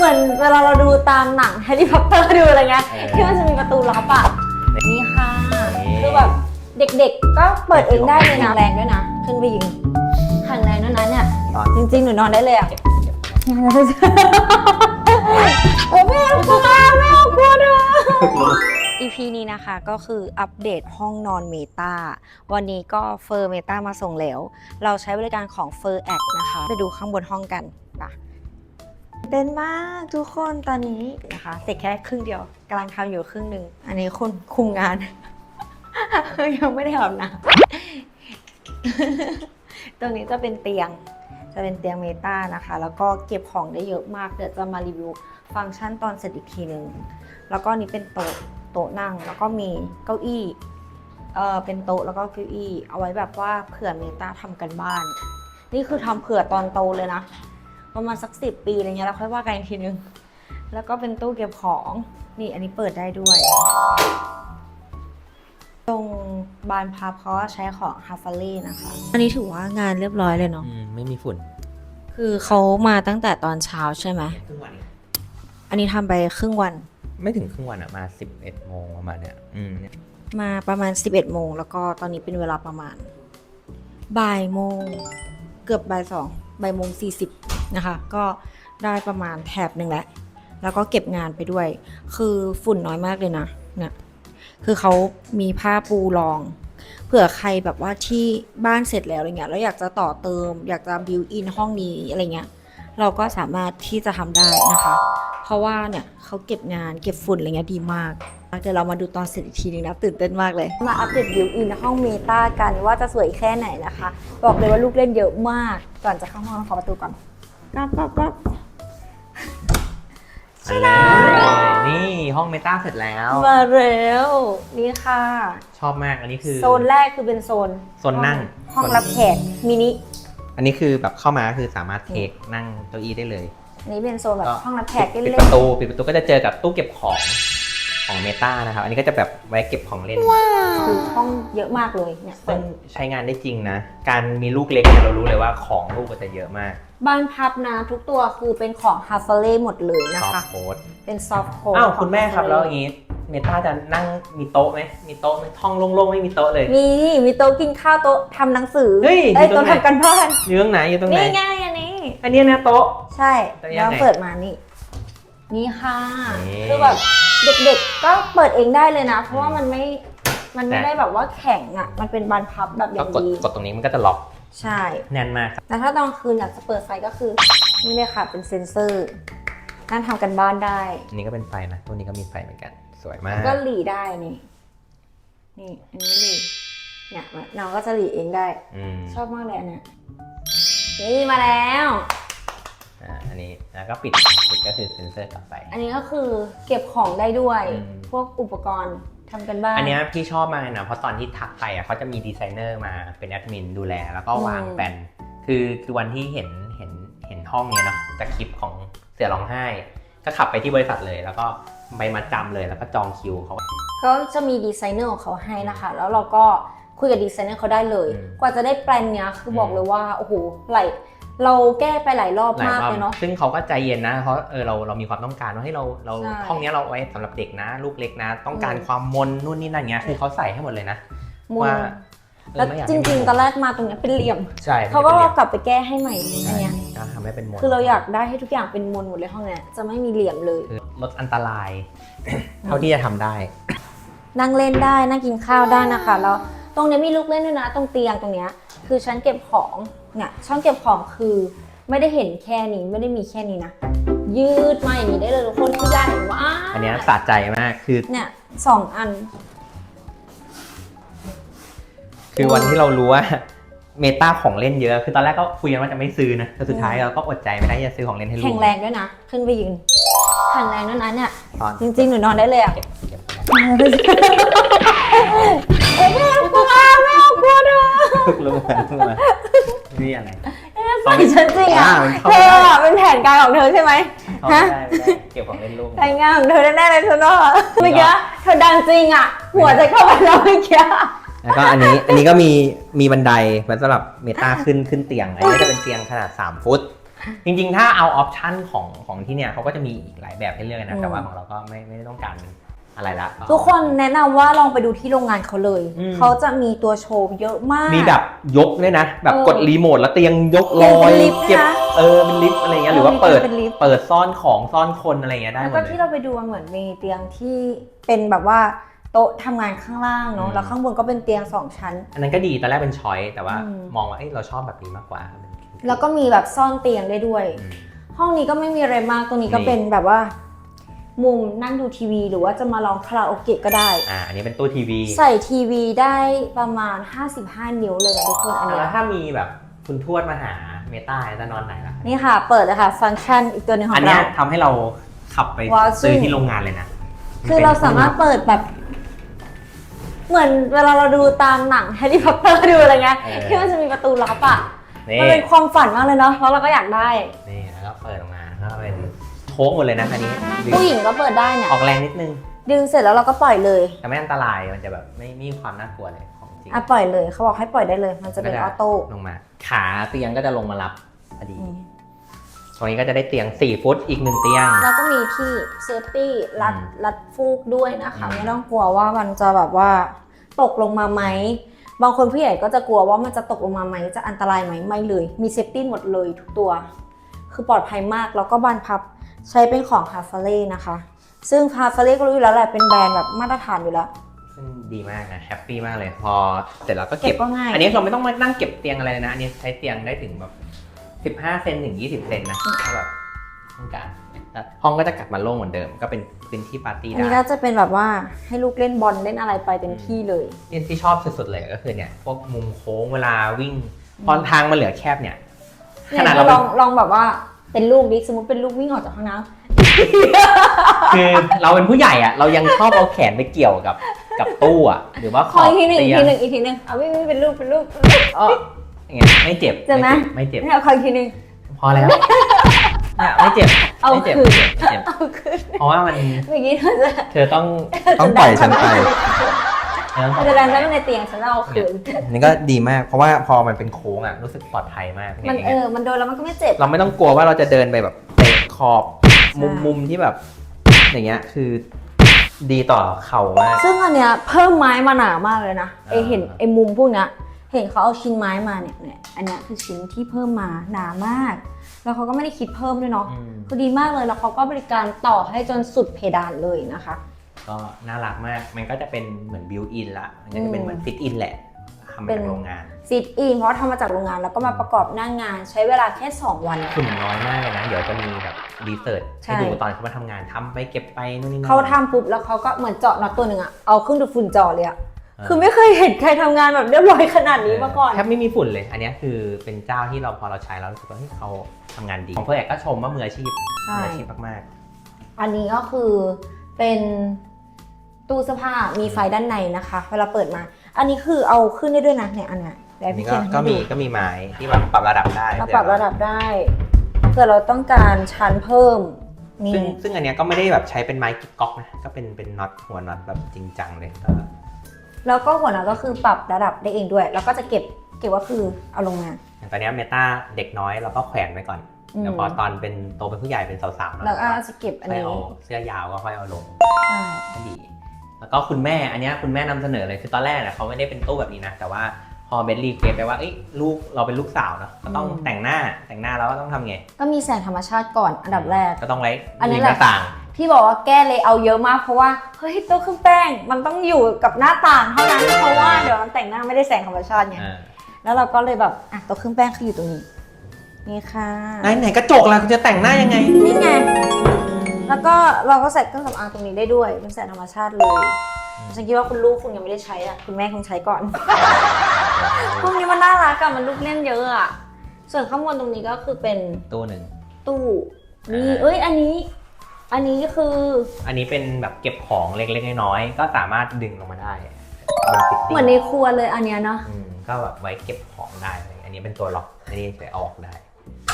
เหมือนเวลาเราดูตามหนังแฮร์รี่พอตเตอร์ดูอะไรเงี้ยเออ ที่มันจะมีประตูลับอะนี่ค่ะนี่คือแบบเด็กๆก็เปิดเองได้เลยนะแรงด้วยนะขึ้นไปยิงแข็งแรงด้วยนะเนี่ยตอนจริงๆหนูนอนได้เลยอะเก็บเก็บของโอ้แม่กลัวแม่กลัวด้วย EP นี้นะคะก็คืออัปเดตห้องนอนเมตาวันนี้ก็เฟอร์เมตามาส่งแล้ว เราใช้บริการของเฟอร์แอดนะคะ ไปดูข้างบนห้องกันปะ เต้นมากทุกคนตอนนี้นะคะ เสร็จแค่ครึ่งเดียวกำลังทำอยู่ครึ่งหนึ่ง อันนี้คุณคุมงาน ยังไม่ได้อาบน้ำตรงนี้จะเป็นเตียง จะเป็นเตียงเมตานะคะ แล้วก็เก็บของได้เยอะมาก เดี๋ยวจะมารีวิวฟังก์ชันตอนเสร็จอีกทีหนึ่งแล้วก็นี่เป็นโต๊ะโต๊ะนั่ง แล้วก็มีเก้าอี้เออเป็นโต๊ะแล้วก็เก้าอี้ เอาไว้แบบว่าเผื่อเมตาทำกันบ้าน นี่คือทำเผื่อตอนโตเลยนะ ประมาณสักสิบปีอะไรเงี้ยแล้วค่อยว่ากันอีกทีนึง แล้วก็เป็นตู้เก็บของนี่อันนี้เปิดได้ด้วย ตรงบานพับเขาก็ใช้ของฮาฟาเล่นะคะ อันนี้ถือว่างานเรียบร้อยเลยเนาะอืมไม่มีฝุ่นคือเขามาตั้งแต่ตอนเช้าใช่ไหมครึ่งวันเองอันนี้ทำไปครึ่งวัน ไม่ถึงครึ่งวันอะมาสิบเอ็ดโมงประมาณเนี้ยอืมเนี่ยมาประมาณ 11 โมง แล้วก็ตอนนี้เป็นเวลาประมาณบ่ายโมง เกือบบ่ายสอง บ่ายโมงสี่สิบนะคะ ก็ได้ประมาณแถบหนึ่งแล้ว แล้วก็เก็บงานไปด้วย คือฝุ่นน้อยมากเลยนะเนี่ยคือเขามีผ้าปูรอง เผื่อใครแบบว่าที่บ้านเสร็จแล้วอะไรเงี้ยแล้วอยากจะต่อเติม อยากจะบิวอินห้องนี้อะไรเงี้ยเราก็สามารถที่จะทำได้นะคะ ราะว่าเนี่ยเขาเก็บงานเก็บฝุ่นอะไรเงี้ยดีมากเดี๋ยวเรามาดูตอนเสร็จอีกทีนึงนะตื่นเต้นมากเลย มาอัปเดตบิวอินห้องเมตากันว่าจะสวยแค่ไหนนะคะ บอกเลยว่าลูกเล่นเยอะมาก ก่อนจะเข้าห้องขอประตูก่อนก๊อบก๊อบก๊อบไปเลยนี่ห้องเมตาเสร็จแล้ว มาแล้วนี่ค่ะ ชอบมากอันนี้คือ โซนแรกคือเป็นโซนโซนนั่ง ห้องรับแขกมินิอันนี้คือแบบเข้ามาคือสามารถเทคนั่งเก้าอี้ได้เลยอั นนี้เป็นโซนแบบก็ห้องรับแขกปิดเล่นประตูปิดประตูก็จะเจอกับตู้เก็บของของเมตานะครับ อันนี้ก็จะแบบไว้เก็บของเล่น ๆคือห้องเยอะมากเลยเนี่ยซึ่งใช้งานได้จริงนะ การมีลูกเล็กเนี่ยเรารู้เลยว่าของลูกก็จะเยอะมากบ้านพับนะทุกตัวคือเป็นของฮาฟเล่หมดเลยนะซอฟคะ โค้ดเป็นซอฟต์โค้ดอ้าวคุณแม่ครับแล้วอย่างนี้เมตาจะนั่งมีโต๊ะไหมมีโต๊ะไหมห้องโล่งๆไม่มีโต๊ะเลย มีมีโต๊ะกินข้าวโต๊ะทำหนังสือเฮ้ยเอ้ยอยู่ตรโต๊ะงไหนทำกันบ้านอยู่ตรงไหนอยู่ตรงไหน นี่ไง อันนี้อันนี้นะโต๊ะ ใช่โต๊ะยังไง แล้วเปิดมานี่ นี่ค่ะ นี่ คือแบบเด็กๆ ก็เปิดเองได้เลยนะ เพราะว่ามันไม่ มันไม่แต่ ได้แบบว่าแข็งอะ มันเป็นบานพับแบบอก็ย่างกดดี กดตรงนี้มันก็จะล็อกใช่ แน่นมากครับแต่ถ้าตอนคืนอยากจะเปิดไฟก็คือ นี่เลยค่ะ เป็นเซ็นเซอร์นั่นทำกันบ้านได้ อันนี้ก็เป็นไฟนะตัวนี้ก็มีไฟเหมือนกัน สวยมาก ก็หลีได้นี่ นี่ อันนี้หลีเนี่ยน้องก็จะหลีเองได้ อืมชอบมากเลยอันเนี้ย นี่มาแล้ว อ่าอันนี้แล้วก็ปิดปิดก็คือเซ็นเซอร์กลับไป อันนี้ก็คือเก็บของได้ด้วย อืม พวกอุปกรณ์ทำกันบ้าน อันเนี้ยพี่ชอบมากเลยนะ เพราะตอนที่ทักไปอะเขาจะมีดีไซเนอร์มาเป็นแอดมินดูแล แล้วก็วางอืมแปลนคือคือวันที่เห็นเห็นเห็นห้องเนี้ยเนาะจากคลิปของเสือร้องไห้ ก็ขับไปที่บริษัทเลย แล้วก็ไปมาจำเลยแล้วก็จองคิวเขา เขาจะมีดีไซเนอร์ของเขาให้นะคะ แล้วเราก็ คุยกับดีไซเนอร์เขาได้เลย อืม กว่าจะได้แปลนเนี้ยคือบอกอืมเลยว่าโอ้โหไหลายเราแก้ไปหลายรอบหลายมากรอบเลยเนาะ ซึ่งเขาก็ใจเย็นนะเพราะเออเราเรามีความต้องการว่าให้เราเราใช่ห้องเนี้ยเราไว้สำหรับเด็กนะ ลูกเล็กนะ ต้องการอืม ความมนนู่นนี่นั่นเงี้ยคือเขาใส่ให้หมดเลยนะมุมว่าเอแล้วอไม่อยากจให้มีริง ๆ ตอนแรกมาตรงเนี้ยเป็นเหลี่ยมใช่เขาก็ไม่เอาได้กลับไปแก้ให้ใหม่อันเป็นเหลี่เนี้ยยมก็ทำให้เป็นมนคือเราอยากได้ให้ทุกอย่างเป็นมนหมดเลยห้องเนี้ยจะไม่มีเหลี่ยมเลย คือลดอันตราย เท่าที่จะทำได้ นั่งเล่นได้นั่งกินข้าวได้นะคะ แล้ว ตรงเนี้ยมีลูกเล่นด้วยนะ ตรงเตียงตรงเนี้ยคือชั้นเก็บของเนี่ยช่องเก็บของคือไม่ได้เห็นแค่นี้ไม่ได้มีแค่นี้นะ ยืดมาอย่างนี้ได้เลยทุกคนคือใหญ่มากอันเนี้ยสะใจมากคือเนี่ยสองอัน คือวันที่เรารู้ว่าเมตาของเล่นเยอะ คือตอนแรกก็คุยกันว่าจะไม่ซื้อนะแต่สุดท้ายเราก็อดใจไม่ได้ที่จะซื้อของเล่นให้ลูกแข็งแรงด้วยนะ ขึ้นไปยืนแข็งแรงด้วยนะเนี่ย ตอน จริงๆหนูนอนได้เลยอะเก็บเก็บโอ้แม่กลัวแม่กลัวด้วยรู้มารู้มานี่อะไร ใส่ฉันจริงอะอ่ามันเข้าเธไม่อได้อะเป็นแผนการของเธอใช่ไหมเอาไม่ได้ไม่ได้เก็บของเล่นลูกแผนงานของเธอแน่ๆเลยเธอเนาะเมื่อกี้เธอดังจริงอะ หัวจะเข้าไปแล้วเมื่อกี้แล้วก็อันนี้ อันนี้ก็มี มีบันไดไว้สำหรับเมตาขึ้นขึ้นเตียง อันนี้ก็จะเป็นเตียงขนาด 3 ฟุต จริงๆ ถ้าเอาออปชันของของที่เนี่ยเขาก็จะมีอีกหลายแบบให้เลือกนะอืมแต่ว่าของเราก็ไม่ไม่ได้ต้องการ อะไรละ ทุกคนแนะนำว่าลองไปดูที่โรงงานเขาเลย อืม เขาจะมีตัวโชว์เยอะมาก มีแบบยกด้วยนะ แบบเออกดรีโมทแล้วเตียงยกลเตียงอเป็ยนลิฟต์ด้วยนะเก็บเออเป็นลิฟต์อะไรเงี้ยหรือว่าเปิดเป็นลิฟต์เปิดซ่อนของซ่อนคนอะไรเงี้ยได้หแล้วมก็ดเลที่ย เราไปดูมันเหมือนมีเตียงที่เป็นแบบว่าโต๊ะทำงานข้างล่างเนาะอืมแล้วข้างบนก็เป็นเตียงสองชั้น อันนั้นก็ดีตอนแรกเป็นช้อยแต่ว่าอืม มองว่าเอ้ยเราชอบแบบนี้มากกว่าแล้วก็มีแบบซ่อนเตียงได้ด้วย อืม ห้องนี้ก็ไม่มีอะไรมากตรงนี้ก็นี่ เป็นแบบว่า มุมนั่งดูทีวี หรือว่าจะมาลองคาราโอเกะก็ได้ อ่าอันนี้เป็นตู้ทีวี ใส่ทีวีได้ประมาณ 55 นิ้วเลยนะทุกคนอันเนี้แล้ยวถ้ามีแบบคุณทวดมาหาเมตาจะนอนไหนล่ะ นี่ค่ะ เปิดเลยค่ะ ฟังก์ชันอีกตัวหนึ่งขออันงเนี้เรายทำให้เราขับไปว้าวซื้อจริงที่โรงงานเลยนะคือเราสามารถเปิดแบบ เหมือนเวลาเราดูตามหนังแฮร์รี่พอตเตอร์ดูอะไรเงี้ยเออที่มันจะมีประตูลับอะ นี่มันเป็นความฝันมากเลยเนาะแล้วเราก็อยากได้ นี่แล้วก็เปิดออกมาก็เป็น โค้งหมดเลยนะอันนี้ดึงผู้หญิงก็เปิดได้เนี่ย ออกแรงนิดนึง ดึงเสร็จแล้วเราก็ปล่อยเลยแต่ไม่อันตรายมันจะแบบไม่ไม่มีความน่ากลัวเลยของจริงอะปล่อยเลยเขาบอกให้ปล่อยได้เลย มันจะเป็นออโต้ลงมา ขาเตียงก็จะลงมารับพอดีอืมตรงนี้ก็จะได้เตียง 4 ฟุตอีกหนึ่งเตียง แล้วก็มีที่เซฟตี้รัดอืมรัดฟูกด้วยนะคะ อืม ไม่ต้องกลัวว่ามันจะแบบว่าตกลงมาไหมบางคนผู้ใหญ่ก็จะกลัวว่ามันจะตกลงมาไหมจะอันตรายไหมไม่เลย มีเซฟตี้หมดเลยทุกตัว คือปลอดภัยมากแล้วก็บานพับ ใช้เป็นของฮาฟาเล่นะคะ ซึ่งฮาฟาเล่ก็รู้อยู่แล้วแหละเป็นแบรนด์แบบมาตรฐานอยู่แล้ว ซึ่งดีมากนะแฮปปี้มากเลยพอเสร็จแล้วก็เก็เก็บบก็ง่าย อันนี้เราไม่ต้องมานั่งเก็บเตียงอะไรเลยนะ อันนี้ใช้เตียงได้ถึงแบบ15เซนถึง20เซนนะถ้าแบบต้องการแล้วห้องก็จะกลับมาโล่งเหมือนเดิม ก็เป็นพื้นที่ปาร์ตี้อันได้นี้ก็จะเป็นแบบว่าให้ลูกเล่นบอลเล่นอะไรไปเต็มที่เลยที่ที่ชอบสุดๆเลยก็คือเนี่ยพวกมุมโค้งเวลาวิ่ง พอทางมันเหลือแคบเนี่ยเนี่ขยนาดเราเราลเป็อนงลองแบบว่า เป็นลูกดิสมมติเป็นลูกวิ่งออกจากห้องน้คือเราเป็นผู้ใหญ่อะเรายังชอบเอาแขนไปเกี่ยวกับกับตู้อะหรือว่าำขขออบอีกทีหนึ่งอีเตีกยทีงหนึ่งอีกทีหนึ่งเอาวิ่งวิ่งเป็นลูกเป็นลูกเอออย่างเงี้ยไม่เจ็บเจ็บไหม ไม่เจ็บ เนี่ยขออีกทีหนึ่งพอแล้วเนี่ยไม่เจ็บเอาไม่เจ็บคืนไม่เจ็บเอาคืนเพราะว่ามันเมื่อกี้เธอจะเธอต้อง ต้องปล่อยฉันไป เธอต้องเธอจะดันฉันไปในเตียงฉันจะเอาคืนนี่ก็ดีมากเพราะว่าพอมันเป็นโค้งอะรู้สึกปลอดภัยมากมันเนี่ยเออมันโดนแล้วมันก็ไม่เจ็บเราไม่ต้องกลัวว่าเราจะเดินไปแบบเตะขอบมุมใช่มุมที่แบบ อย่างเงี้ยคือดีต่อเข่ามาก ซึ่งอันเนี้ยเพิ่มไม้มาหนามากเลยนะไออ่าเห็นไอมุมพวกเนี้ยเห็นเขาเอาชิ้นไม้มาเนี่ยเนี่ยอันเนี้ยคือชิ้นที่เพิ่มมาหนามาก แล้วเขาก็ไม่ได้คิดเพิ่มด้วยเนาะอืมคือดีมากเลยแล้วเขาก็บริการต่อให้จนสุดเพดานเลยนะคะ ก็น่ารักมาก มันก็จะเป็นเหมือนบิวอินละ มันก็จะเป็นเหมือนฟิตอินแหละทำมาเป็จากนโรงงานซิดอินเพราะทำมาจากโรงงานแล้วก็มาประกอบหน้างงานใช้เวลาแค่ 2 วันฝุ่นน้อยมากเลยนะ เดี๋ยวจะมีแบบรีเสิร์ชใช่ให้ดูตอนเขามาทำงานทำไปเก็บไปนู่นนี่นั่นเขาทำปุ๊บแล้วเขาก็เหมือนเจาะน็อตตัวหนึ่งอะเอาเครื่องดูดฝุ่นเจาะเลยอะเออคือไม่เคยเห็นใครทำงานแบบเรียบร้อยขนาดนี้มาก่อน แทบไม่มีฝุ่นเลย อันเนี้ยคือเป็นเจ้าที่เราพอเราใช้แล้วรู้สึกว่าเฮ้ยเขาทำงานดีของเพื่อนก็ชมว่ามืออาชีพใช่ มืออาชีพมากอันนี้ก็คือเป็น ตู้เสื้อผ้ามีไฟด้านในนะคะ เวลาเปิดมา อันนี้คือเอาขึ้นได้ด้วยนะเนี่ยอันเนี้ยๆเดี๋ยวอันพี่นี้เคนก็ให้ก็มีดูก็มีไม้ที่แบบปรับระดับได้เราปรับระดับได้เกิดเราต้องการชั้นเพิ่มนี่ซึ่งซึ่งอันเนี้ยก็ไม่ได้แบบใช้เป็นไม้กิ๊กก๊อกนะ ก็เป็นเป็นน็อตหัวน็อตแบบจริงจังเลยก็แล้วก็หัวหน้าก็คือปรับระดับได้เองด้วย แล้วก็จะเก็บเก็บว่าคือเอาลงมาอย่างตอนเนี้ยเมตาเด็กน้อยเราก็แขวนไว้ก่อนอืมเดี๋ยวพอตอนเป็นโตเป็นผู้ใหญ่เป็นสาวๆแล้วแล้วก็จะเก็บอันค่อยนี้เอาเสื้อยาวก็ค่อยเอาลงใช่ ก็ดี แล้วก็คุณแม่อันเนี้ยคุณแม่นำเสนอเลยคือตอนแรกเนี่ยเขาไม่ได้เป็นตู้แบบนี้นะแต่ว่าพอเบลลี่เกรไปว่าเอ้ยลูกเราเป็นลูกสาวเนาะก็ต้องแต่งหน้าแต่งหน้าแล้วก็ต้องทำไงก็มีแสงธรรมชาติก่อนอันดับแรกก็ต้องไว้อันนี้ริมแหหละน้าต่างที่บอกว่าแก้เลยเอาเยอะมากเพราะว่าเฮ้ยตู้เครื่องแป้งมันต้องอยู่กับหน้าต่างเท่านั้นเพราะว่าเดี๋ยวมันแต่งหน้าไม่ได้แสงธรรมชาติไงอ่าแล้วเราก็เลยแบบอะโต๊ะเครื่องแป้งคืออยู่ตรงนี้นี่ค่ะไหนไหนกระจกล่ะคุณจะแต่งหน้ายังไงนี่ไง แล้วก็เราก็ใส่เครื่องสำอางตรงนี้ได้ด้วยเป็นแสงธรรมชาติเลย ฉันคิดว่าคุณลูกคุณยังไม่ได้ใช้อะ คุณแม่คงใช้ก่อน พวกนี้มันน่ารักอะมันลูกเล่นเยอะอะส่วนข้างบนตรงนี้ก็คือเป็นตู้หนึ่ง ตู้นี่อ่าเอ้ย อันนี้ อันนี้คืออันนี้เป็นแบบเก็บของเล็กๆน้อยๆก็สามารถดึงลงมาได้เป็นฟิตติ้งเหมือนในครัวเลยอันเนี้ยเนาะอืมก็แบบไว้เก็บของได้เลยอันนี้เป็นตัวล็อกอันนี้ใช้เอาออกได้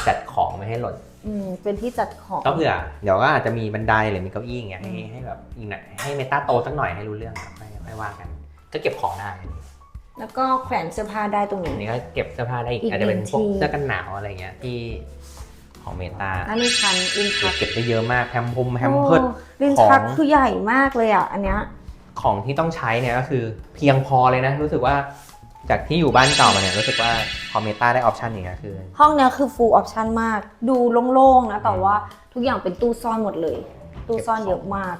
จัดของไม่ให้หล่น อืมเป็นที่จัดของก็เผื่อเดี๋ยวก็อาจจะมีบันไดหรือมีเก้าอี้อย่างเงี้ยให้ให้แบบอีกหน่อยให้เมตาโตสักหน่อยให้รู้เรื่องครับไม่ไม่ว่ากัน ก็เก็บของได้แล้วก็แขวนเสื้อผ้าได้ตรงอันนี้นี้ก็เก็บเสื้อผ้าได้อีกอีกอาจจะเป็นพวกหนึ่งที่ เสื้อกันหนาวอะไรเงี้ยที่หของเมตาอันนี้ชั้นลิ้นชักเก็บได้เยอะมากแฮมพมแฮมเพิร์ด โอ้ลิ้นชักของ คือใหญ่มากเลยอะอันเนี้ย ของที่ต้องใช้เนี่ยก็คือเพียงพอเลยนะ รู้สึกว่า จากที่อยู่บ้านเก่ามาเนี่ยรู้สึกว่าพอเมตาได้ออปชันอย่างเงี้ยคือ ห้องเนี้ยคือ full option มาก ดูโล่งๆนะ แต่ว่าทุกอย่างเป็นตู้ซ่อนหมดเลย ตู้ซ่อนเยอะมาก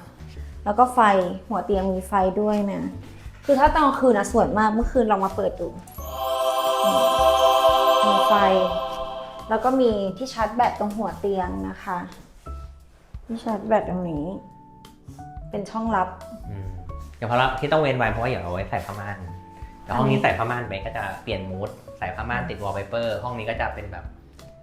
แล้วก็ไฟหัวเตียงมีไฟด้วยนะ คือถ้าตอนกลางคืนนะสวยมากเมื่อคืนเรามาเปิดดูอืมมีไฟ แล้วก็มีที่ชาร์จแบตตรงหัวเตียงนะคะที่ชาร์จแบตตรงนี้ เป็นช่องลับอืมเดี๋ยวเพราะเราที่ต้องเว้นไว้เพราะว่าอย่างเอาไว้ใส่ผ้าม่าน แต่ห้องนี้ใส่ผ้าม่านไปก็จะเปลี่ยนมูดใส่ผ้าม่านติดวอลเปเปอร์ ห้องนี้ก็จะเป็นแบบ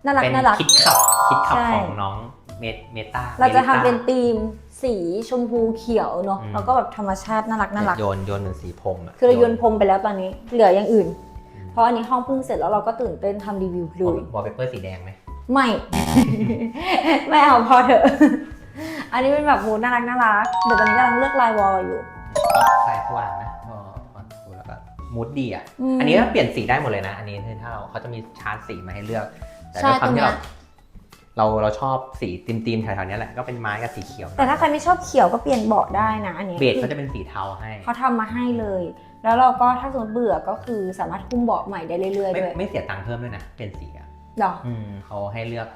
น่ารักเป็นน่ารัก คิดขับคิดขับใช่ ของน้องเมเมตาเราจะทำเป็นธีมสีชมพูเขียวเนาะอืมแล้วก็แบบธรรมชาติน่ารักน่ารัก โยนโยนเหมือนสีพรมะคือเราโยนพรมไปแล้วตอนนี้ เหลืออย่างอื่นอืมเพราะอันนี้ห้องเพิ่งเสร็จแล้วเราก็ตื่นเต้นทำรีวิวเลยวอลเปเปอร์สีแดงไหมไม่ ไม่เอาพอเถอะ อันนี้เป็นแบบมูดน่ารักน่ารักเดี๋ยวตอนนี้กำลังเลือกลายวอลอยู่ ก็ใส่สว่างนะ มูดดีอะ อืม อันนี้ก็เปลี่ยนสีได้หมดเลยนะ อันนี้ถ้าเราเขาจะมีชาร์จสีมาให้เลือก แต่ใช่ด้วยความที่ตรงเนี้เรายเราเราชอบสีติมติมๆแถวๆเนี้ยแหละ ก็เป็นไม้กับสีเขียวแต่ถ้าใครไม่ชอบเขียวก็เปลี่ยนเบาะได้นะอันนี้เบสเขาจะเป็นสีเทาให้ เขาทำมาให้เลย แล้วเราก็ถ้าสมมติเบื่อก็คือสามารถคุ้มเบาะใหม่ได้เรื่อยๆไม่ด้วยไม่เสียตังค์เพิ่มด้วยนะ เป็นสีอะหรอ อืมเขาให้เลือก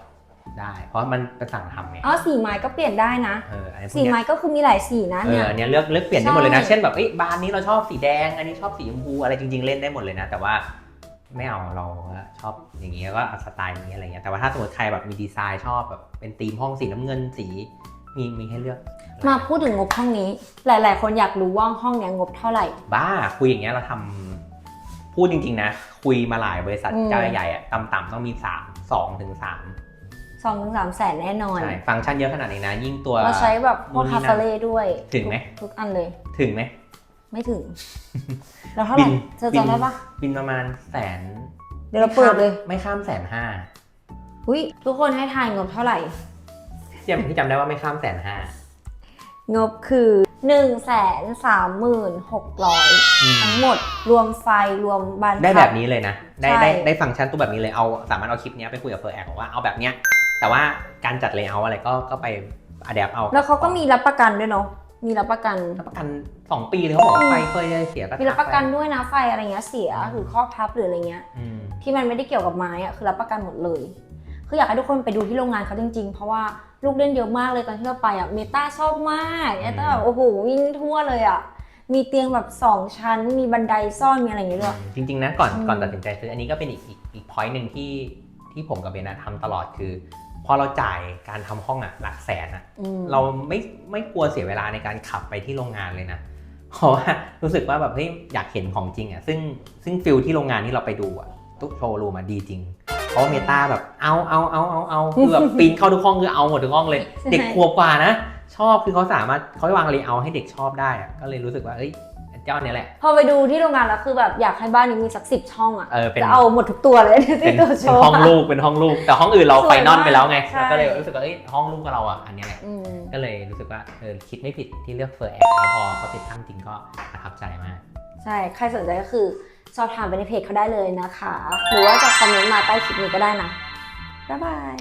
ได้ เพราะมันเป็นสั่งทำไงอ๋อสีไม้ก็เปลี่ยนได้นะเอออันนี้พวกสีเนี้ยไม้ก็คือมีหลายสีนะเอเนี่อย อันเนี้ยเลือกเลือกเปลี่ยนได้หมดเลยนะ ใช่ เช่นแบบเอ้ยบานนี้เราชอบสีแดง อันนี้ชอบสีชมพูอะไรจริง ๆเล่นได้หมดเลยนะ แต่ว่าไม่เอาเราก็ชอบอย่างเงี้ยก็เอาสไตล์นี้อะไรเงี้ยแต่ว่าถ้าสมมติใครแบบมีดีไซน์ชอบแบบเป็นธีมห้องสีน้ำเงินสีมีมีให้เลือกมาพูดถึงงบห้องนี้ หลาย ๆ คนอยากรู้ว่าห้องเนี้ยงบเท่าไหร่ บ้าคุยอย่างเงี้ยเราทำพูดจริง ๆ นะ คุยมาหลายบริษัทอืม เจ้าใหญ่ๆอะต่ำๆต้องมี3 2ถึง3 สองถึงสามแสนแน่นอน ใช่ฟังก์ชันเยอะขนาดนี้นะ ยิ่งตัวเราใช้แบบพวกนู่นนี่คานั่นเฟเล่ด้วย ถึงไหมทุกทุกอันเลย ถึงไหม ไม่ถึง แล้วเท่าไหร่บินเธอจำได้ปะบินประมาณแสน เดี๋ยวเราเปิดเลย ไม่ข้ามแสนห้าอุ้ยทุกคนให้ทายงบเท่าไหร่ที่จำที่จำได้ว่าไม่ข้ามแสนห้างบคือ1นึ่งแสนสามหมื่นหกร้อยทั้งหมดรวมไฟรวมบานได้พัแบบนี้เลยนะ ได้ใช่ได้ได้ฟังก์ชันตัวแบบนี้เลยเอาสามารถเอาคลิปเนี้ยไปคุยกับเฟอร์แอบอกว่าเอาแบบเนี้ย แต่ว่าการจัดเลเยอร์อะไรก็ก็ไปอัดแอปเอาแล้วเขาก็มีรับประกันด้วยเนาะมีรับประกันรับประกัน 2 ปีเลยเขาบอกว่าไฟเฟยจะเสียก็มีรับประกันทัด้วยนะไฟอะไรเงี้ยเสียหรือข้อพับหรืออะไรเงี้ยอืมที่มันไม่ได้เกี่ยวกับไม้อะคือรับประกันหมดเลยคืออยากให้ทุกคนไปดูที่โรงงานเขาจริงๆ เพราะว่าลูกเล่นเยอะมากเลยตอนที่เราไปอะเมตาชอบมากเมตาแบบโอ้โหวิ่งทั่วเลยอะมีเตียงแบบสองชั้น มีบันไดซ่อนมีอะไรอย่างเงี้ยด้วยจริง ๆ นะก่อนอืมก่อนตัดสินใจซื้ออันนี้ก็เป็นอีกอีกอีกพอยต์หนึ่งที่ที่ผมกับเบนนะทำตลอดคือ พอเราจ่ายการทำห้องอะหลักแสนอะอืมเราไม่ไม่กลัวเสียเวลาในการขับไปที่โรงงานเลยนะเพราะว่ารู้สึกว่าแบบเฮ้ยอยากเห็นของจริงอะซึ่งซึ่งฟิลที่โรงงานที่เราไปดูอะทุกโชว์รูมอะดีจริงเพราะว่าเมตาแบบเอาเอาเอาเอาเอาคือแบบปีนเข้าทุกห้องคือเอาหมดทุกห้องเลยใช่เด็กขวบกว่านะ ชอบคือเขาสามารถเขาวางเลเยอร์ให้เด็กชอบได้อะก็เลยรู้สึกว่าเอ้ย เจ้าเนี้ยแหละ พอไปดูที่โรงงานแล้วคือแบบอยากให้บ้านนี้มีสักสิบช่องอะเออเป็น จะเอาหมดทุกตัวเลยเป็นที่ตัวโชเป็นว์ห้องลูกเป็นห้องลูก แต่ห้องอื่นเราสวยไฟนอลมากไปแล้วไงใช่ เราก็เลยรู้สึกว่าเอ้ยห้องลูกกับเราอะอันเนี้ยแหละอืมก็เลยรู้สึกว่าเออคิดไม่ผิดที่เลือกเฟอร์แอร์แล้วพอเขาติดตั้งจริงก็ประทับใจมาก ใช่ ใครสนใจก็คือสอบถามไปในเพจเขาได้เลยนะคะ หรือว่าจะคอมเมนต์มาใต้คลิปนี้ก็ได้นะบ๊ายบาย